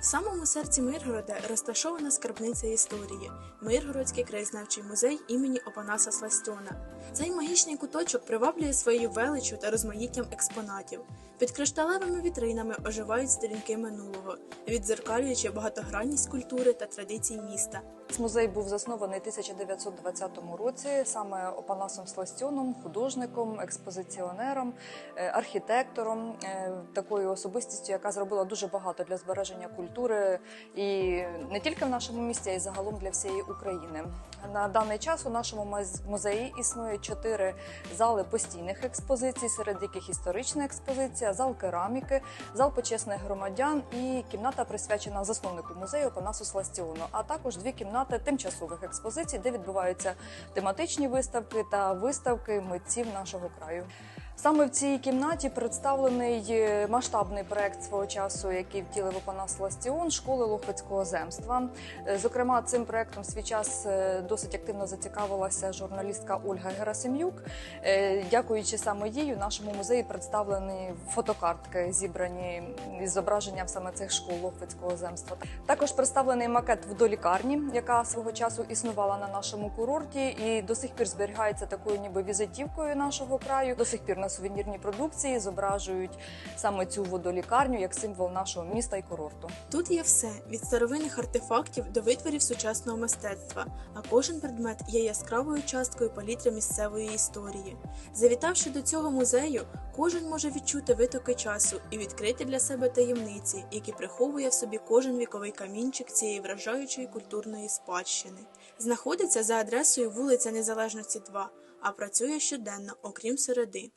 В самому серці Миргорода розташована скарбниця історії Миргородський краєзнавчий музей імені Опанаса Сластьона. Цей магічний куточок приваблює своєю величчю та розмаїттям експонатів. Під кришталевими вітринами оживають сторінки минулого, віддзеркалюючи багатогранність культури та традицій міста. Музей був заснований 1920 році саме Опанасом Сластьоном, художником, експозиціонером, е, архітектором, е, такою особистістю, яка зробила дуже багато для збереження культури і не тільки в нашому місті, а й загалом для всієї України. На даний час у нашому музеї існує чотири зали постійних експозицій, серед яких історична експозиція, зал кераміки, зал почесних громадян і кімната присвячена засновнику музею Панасу Сластіону, а також дві кімнати тимчасових експозицій, де відбуваються тематичні виставки та виставки митців нашого краю. Саме в цій кімнаті представлений е, масштабний проект свого часу, який втілив Опанас Ластіон школи Лохвицького земства. Е, Зокрема, цим проектом свій час е, досить активно зацікавилася журналістка Ольга Герасим'юк. Дякуючи саме їй, у нашому музеї представлені фотокартки, зібрані із зображенням саме цих школ Лохвицького земства. Також представлений макет вдолікарні, яка свого часу існувала на нашому курорті, і до сих пір зберігається такою, ніби візитівкою нашого краю. До сих пір на сувенірній продукції зображують саме цю водолікарню як символ нашого міста і курорту. Тут є все від старовинних артефактів до витворів сучасного мистецтва, а кожен предмет є яскравою часткою палітри місцевої історії. Завітавши до цього музею, кожен може відчути витоки часу і відкрити для себе таємниці, які приховує в собі кожен віковий камінчик цієї вражаючої культурної спадщини. Знаходиться за адресою вулиця Незалежності 2, а працює щоденно, окрім середи.